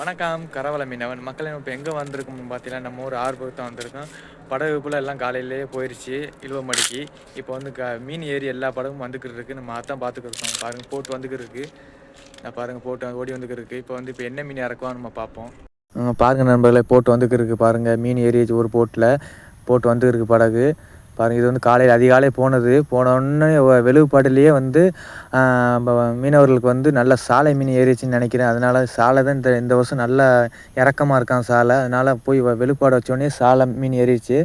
வணக்கம் கரவல மீனவன். மக்கள் இப்போ எங்கே வந்திருக்கோம்னு பார்த்தீங்கன்னா நம்ம ஊர் ஆறு வந்திருக்கோம். வந்திருக்கோம் படகுக்குள்ளே எல்லாம் காலையிலேயே போயிடுச்சு இழுவமடிக்கு இப்போ வந்து க மீன் ஏறி எல்லா படகும் வந்துக்கிட்டு இருக்கு. நம்ம அதான் பார்த்துக்கிட்டு இருக்கோம். பாருங்கள் போட்டு வந்துக்கிட்டு இருக்கு. நான் பாருங்கள் போட்டு ஓடி வந்துக்கிட்டு இருக்கு. இப்போ வந்து இப்போ என்ன மீன் இறக்குவான்னு நம்ம பார்ப்போம் பாருங்கள் நண்பர்களே போட்டு வந்துக்கிட்டு இருக்கு. பாருங்கள் மீன் ஏறி ஒரு போட்டில். போட்டு வந்துக்கிட்டு இருக்கு படகு. பாருங்கள் இது வந்து காலையில் அதிகாலை போனது. போனோடனே வெளுப்பாட்டிலேயே வந்து மீனவர்களுக்கு வந்து நல்ல சாலை மீன் ஏறிச்சுன்னு நினைக்கிறேன். அதனால் சாலை தான் இந்த இந்த வருஷம் நல்ல இறக்கமாக இருக்கான் சாலை. அதனால் போய் வெளுப்பாடு வச்சோடனே சாலை மீன் ஏறிச்சு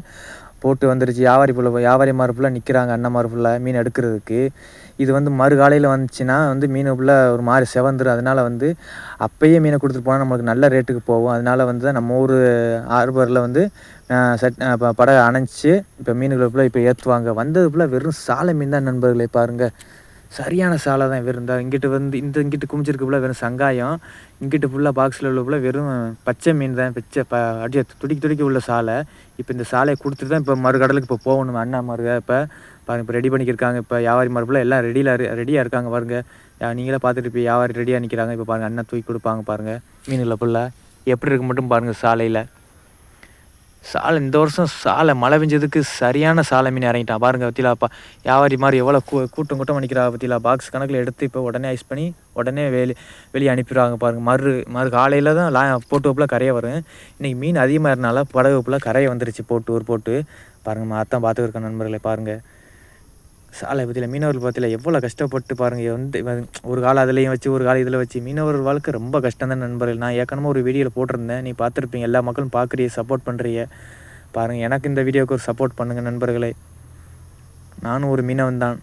போட்டு வந்துருச்சு. வியாபாரி புள்ள வியாபாரி மாதிரி ஃபுல்லாக நிற்கிறாங்க அண்ணன் மாதிரி ஃபுல்லாக மீன் எடுக்கிறதுக்கு. இது வந்து மறுகாலையில் வந்துச்சுன்னா வந்து மீன் ஃபுல்லாக ஒரு மாதிரி செவந்துடும் அதனால் வந்து அப்போயே மீனை கொடுத்துட்டு போனால் நம்மளுக்கு நல்ல ரேட்டுக்கு போகும். அதனால் வந்து நம்ம ஊர் ஆர்பரில் வந்து செட் இப்போ படகை அணைச்சி இப்போ மீன்களை ஃபுல்லாக இப்போ ஏற்றுவாங்க வந்தது ஃபுல்லாக வெறும் சாலை மீன் தான் நண்பர்களை பாருங்கள் சரியான சாலை தான் வெறும் தான் இங்கிட்டு வந்து இந்த இங்கிட்டு குமிச்சிருக்கு ஃபுல்லாக வெறும் சங்காயம் இங்கிட்டு ஃபுல்லாக பாக்ஸில் உள்ள ஃபுல்லாக வெறும் பச்சை மீன் தான் பச்சை ப அடிய துடிக்கி துடிக்கி உள்ள சாலை. இப்போ இந்த சாலையை கொடுத்துட்டு தான் இப்போ மறுகடலுக்கு இப்போ போகணும் அண்ணா மருக இப்போ பாருங்க இப்போ ரெடி பண்ணிக்கிருக்காங்க. இப்போ வியாபாரி மரப்பில் எல்லாம் ரெடியில் ரெடியாக இருக்காங்க பாருங்கள் நீங்களே பார்த்துட்டு இப்போ வியாபாரி ரெடியாக நிற்கிறாங்க இப்போ பாருங்கள் அண்ணன் தூக்கி கொடுப்பாங்க பாருங்கள் மீன்களை ஃபுல்லாக எப்படி இருக்கு மட்டும் பாருங்கள் சாலையில். சாலை இந்த வருஷம் சாலை மழை பெஞ்சதுக்கு சரியான சாலை மீன் இறங்கிட்டான். பாருங்க பத்திலாப்பா வியாபாரி மாதிரி எவ்வளோ கூ கூட்டம் கூட்டம் பண்ணிக்கிறா பத்திலா பாக்ஸ் கணக்கில் எடுத்து இப்போ உடனே ஐஸ் பண்ணி உடனே வெளி வெளியே அனுப்பிடுவாங்க பாருங்கள் மறு மறு காலையில் தான் லா போட்டு வப்பில் கரையை வரும். இன்றைக்கி மீன் அதிகமாக இருந்தால படகு வப்பில் கரையை வந்துருச்சு போட்டு ஒரு போட்டு. பாருங்கள் அத்தான் பார்த்துருக்கேன் நண்பர்களை பாருங்கள் சாலை பற்றியில் மீனவர்கள் பற்றியில் எவ்வளோ கஷ்டப்பட்டு பாருங்கள் வந்து ஒரு கால அதுலேயும் வச்சு ஒரு கால இதில் வச்சு மீனவர்கள் வாழ்க்கை ரொம்ப கஷ்டம் தான் நண்பர்கள். நான் ஏற்கனவே ஒரு வீடியோவில் போட்டிருந்தேன். நீ பார்த்துருப்பீங்க எல்லா மக்களும் பார்க்குறிய சப்போர்ட் பண்ணுறிய பாருங்கள் எனக்கு இந்த வீடியோவுக்கு ஒரு சப்போர்ட் பண்ணுங்கள் நண்பர்களே. நானும் ஒரு மீனவன் தான்.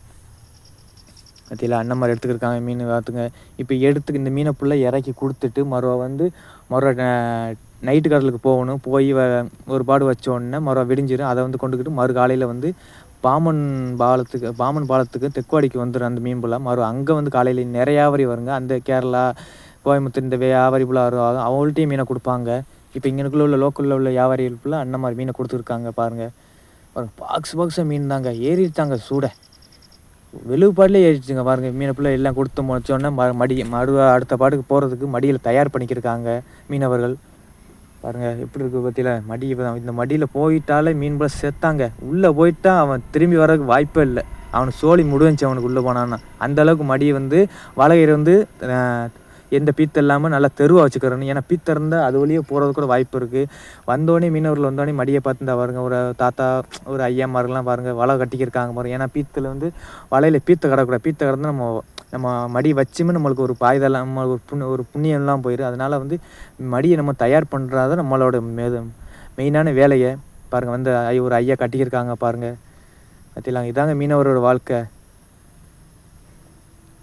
பற்றியில் அண்ணன் மாதிரி எடுத்துக்கிருக்காங்க மீன் பார்த்துங்க இப்போ எடுத்து இந்த மீனை ஃபுல்லாக இறக்கி கொடுத்துட்டு மறுவா வந்து மறுவா நைட்டு கடலுக்கு போகணும். போய் ஒரு பாடு வச்ச உடனே மறுவா விடிஞ்சிடும் அதை வந்து கொண்டுக்கிட்டு மறு காலையில் வந்து பாமன் பாலத்துக்கு பாமன் பாலத்துக்கு தெக்குவாடிக்கு வந்துடும் அந்த மீன் புல்லாம் மறு அங்கே வந்து காலையில் நிறைய ஆவரி வருங்க. அந்த கேரளா கோயம்புத்தூர் இந்த வே ஆவரி புலா வரும் அவங்கள்ட்டையும் மீனை கொடுப்பாங்க. இப்போ இங்கனுக்குள்ளே உள்ள லோக்கலில் உள்ள வியாபாரிகள் ஃபுல்லாக அந்த மாதிரி மீனை கொடுத்துருக்காங்க பாருங்கள் பாருங்கள் பாக்ஸ் பாக்ஸாக மீன் தாங்க. ஏறிட்டாங்க சூட. வெளுப்பாட்டிலே ஏறிச்சுங்க பாருங்கள் மீனை ஃபுல்லாக எல்லாம் கொடுத்து முடிச்சோடனே மடி மடு அடுத்த பாட்டுக்கு போகிறதுக்கு மடியில் தயார் பண்ணிக்கிருக்காங்க மீனவர்கள். பாருங்கள் எப்படி இருக்குது பற்றியில் மடி இந்த மடியில் போயிட்டாலே மீன் போல செத்தாங்க. உள்ளே போயிட்டா அவன் திரும்பி வர்றதுக்கு வாய்ப்பே இல்லை. அவன் சோழி முடிஞ்சு அவனுக்கு உள்ளே போனான்னா. அந்த அளவுக்கு வந்து வளையர் வந்து எந்த பீத்து இல்லாமல் நல்லா தெருவாக வச்சுக்கிறணும். ஏன்னா பித்து இருந்தால் அது வழியே போகிறது கூட வாய்ப்பு இருக்குது வந்தோடனே மீனவர்கள் வந்தோடனே மடியை பார்த்துருந்தா பாருங்கள் ஒரு தாத்தா ஒரு ஐயாமார்கள்லாம் பாருங்கள் வலை கட்டிக்கிருக்காங்க பாருங்கள் ஏன்னா பீத்தில் வந்து வலையில் பீத்தை கிடக்கூடாது பீத்தை கிடந்து நம்ம நம்ம மடி வச்சுமே நம்மளுக்கு ஒரு பாய்தெல்லாம் நம்ம ஒரு புண்ணு ஒரு புண்ணியம்லாம் போயிடும் அதனால் வந்து மடியை நம்ம தயார் பண்ணுறத நம்மளோட மெயினான வேலையை பாருங்கள் வந்து ஒரு ஐயா கட்டிக்கிருக்காங்க பாருங்கள் பற்றிலாம் இதாங்க மீனவரோட வாழ்க்கை.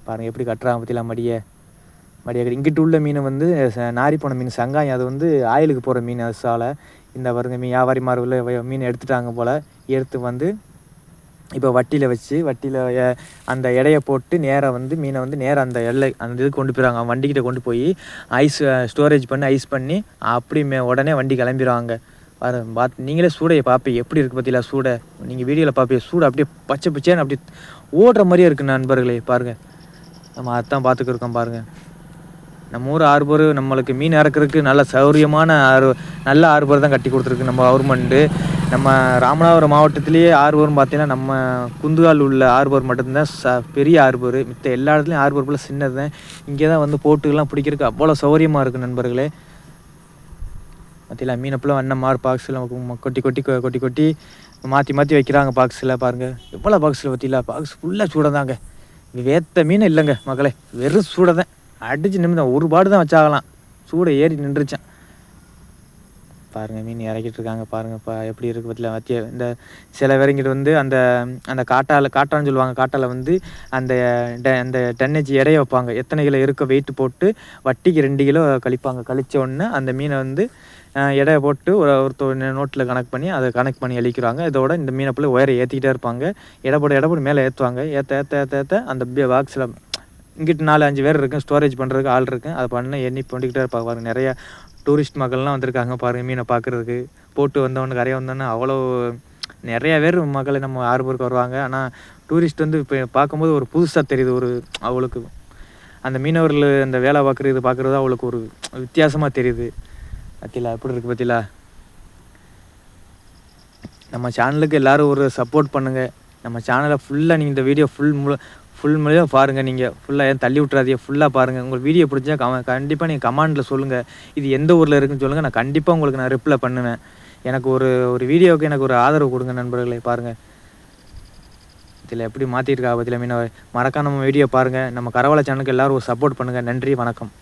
பாருங்கள் எப்படி கட்டுறாங்க பற்றிலாம் மடியை. மடியை இங்கிட்டு உள்ள மீன் வந்து நாரி போன மீன் சங்காயம் அது வந்து ஆயிலுக்கு போகிற மீன் அது சாலை. இந்த பாருங்க மீன் வியாபாரி மார்பில் மீன் எடுத்துட்டாங்க போல். எடுத்து வந்து இப்போ வட்டியில் வச்சு வட்டியில் அந்த எடையை போட்டு நேராக வந்து மீனை வந்து நேராக அந்த எல்லை அந்த இதுக்கு கொண்டு போயிடுவாங்க. வண்டிக்கிட்ட கொண்டு போய் ஐஸ் ஸ்டோரேஜ் பண்ணி ஐஸ் பண்ணி அப்படி மே உடனே வண்டி கிளம்பிடுவாங்க. வர பார்த்து நீங்களே சூடையை பார்ப்பீங்க. எப்படி இருக்குது பார்த்தீங்களா சூடை? நீங்கள் வீடியோவில் பார்ப்பீங்க. சூடை அப்படியே பச்சை பச்சைன்னு அப்படி ஓடுற மாதிரியே இருக்குது நண்பர்களே பாருங்கள் நம்ம அதான் பார்த்துக்கிருக்கோம் பாருங்கள் நம்ம ஊர் ஆர்பர் நம்மளுக்கு மீன் இறக்குறதுக்கு நல்ல சௌரியமான ஆறு நல்ல ஆர்பர் தான் கட்டி கொடுத்துருக்கு நம்ம கவர்மெண்ட்டு நம்ம ராமநாதபுரம் மாவட்டத்திலேயே ஆர்பர்னு பார்த்தீங்கன்னா நம்ம குந்துகால் உள்ள ஆர்பர் மட்டும்தான் ச பெரிய ஆர்பர் மித்த எல்லா இடத்துலையும் ஆர்பர் போல் சின்னது தான். இங்கே தான் வந்து போட்டுக்கெல்லாம் பிடிக்கிறதுக்கு அவ்வளோ சௌரியமாக இருக்குது நண்பர்களே. மத்தியில் மீனை அப்பெல்லாம் வண்ண மாறு பாக்ஸில் கொட்டி கொட்டி கொட்டி கொட்டி மாற்றி மாற்றி வைக்கிறாங்க பாக்ஸில் பாருங்கள் எவ்வளோ பாக்ஸில் பார்த்தீங்களா? பாக்ஸ் ஃபுல்லாக சூடாக தாங்க வேத்த மீன் இல்லைங்க மகளே. வெறும் சூடாக தான். அடித்து நிமிடம் ஒரு பாடு தான் வச்சாகலாம். சூடை ஏறி நின்றுச்சேன். பாருங்கள் மீன் இறக்கிட்டு இருக்காங்க. பாருங்கப்பா எப்படி இருக்குது பற்றில மத்திய இந்த சில பேருங்கிட்ட வந்து அந்த அந்த காட்டால் காட்டான்னு சொல்லுவாங்க காட்டால் வந்து அந்த அந்த டன்னேஜ் எடையை வைப்பாங்க. எத்தனை கிலோ இருக்க வெயிட் போட்டு வட்டிக்கு ரெண்டு கிலோ கழிப்பாங்க. கழிச்ச உடனே அந்த மீனை வந்து எடையை போட்டு ஒரு ஒருத்தர் நோட்டில் கணக்கு பண்ணி அதை கனெக்ட் பண்ணி அழிக்கிறாங்க. இதோட இந்த மீனை பிள்ளை உயரை ஏற்றிக்கிட்டே இருப்பாங்க. எடை போட எடை போட்டு மேலே ஏற்றுவாங்க ஏற்ற ஏற்ற ஏற்ற ஏற்ற அந்த பாக்ஸில் இங்கிட்டு நாலு அஞ்சு பேர் இருக்கும் ஸ்டோரேஜ் பண்ணுறதுக்கு ஆள் இருக்கும் அதை பண்ண எண்ணி பண்ணிக்கிட்டே இருப்பாங்க. பாருங்கள் நிறையா டூரிஸ்ட் மக்கள்லாம் வந்திருக்காங்க பாருங்கள் மீனை பார்க்குறதுக்கு. போட்டு வந்தவொன்னு கரையை வந்தோன்னே அவ்வளோ நிறையா பேர் மக்களை நம்ம ஆர்பருக்கு வருவாங்க. ஆனால் டூரிஸ்ட் வந்து இப்போ பார்க்கும்போது ஒரு புதுசாக தெரியுது ஒரு அவளுக்கு. அந்த மீனவர்கள் அந்த வேலை பார்க்குறது பார்க்குறது அவளுக்கு ஒரு வித்தியாசமாக தெரியுது. பத்திலா எப்படி இருக்குது பத்திலா நம்ம சேனலுக்கு எல்லாரும் ஒரு சப்போர்ட் பண்ணுங்கள் நம்ம சேனலை ஃபுல்லாக நீங்கள் இந்த வீடியோ ஃபுல் முழு ஃபுல் மொழியாக பாருங்கள் நீங்கள் ஃபுல்லாக ஏன் தள்ளி விட்றாதீங்க ஃபுல்லாக பாருங்கள் உங்களுக்கு வீடியோ பிடிச்சா கம கண்டிப்பாக நீங்கள் கமாண்டில் சொல்லுங்கள் இது எந்த ஊரில் இருக்குன்னு சொல்லுங்கள் நான் கண்டிப்பாக உங்களுக்கு நான் ரிப்ளை பண்ணுவேன். எனக்கு ஒரு ஒரு வீடியோவுக்கு எனக்கு ஒரு ஆதரவு கொடுங்க நண்பர்களே. பாருங்கள் இதில் எப்படி மாற்றிருக்கா பற்றியில் மீனவர்? மறக்காம நம்ம வீடியோ பாருங்கள் நம்ம கரவாள சேனலுக்கு எல்லோரும் ஒரு சப்போர்ட் பண்ணுங்கள் நன்றி வணக்கம்.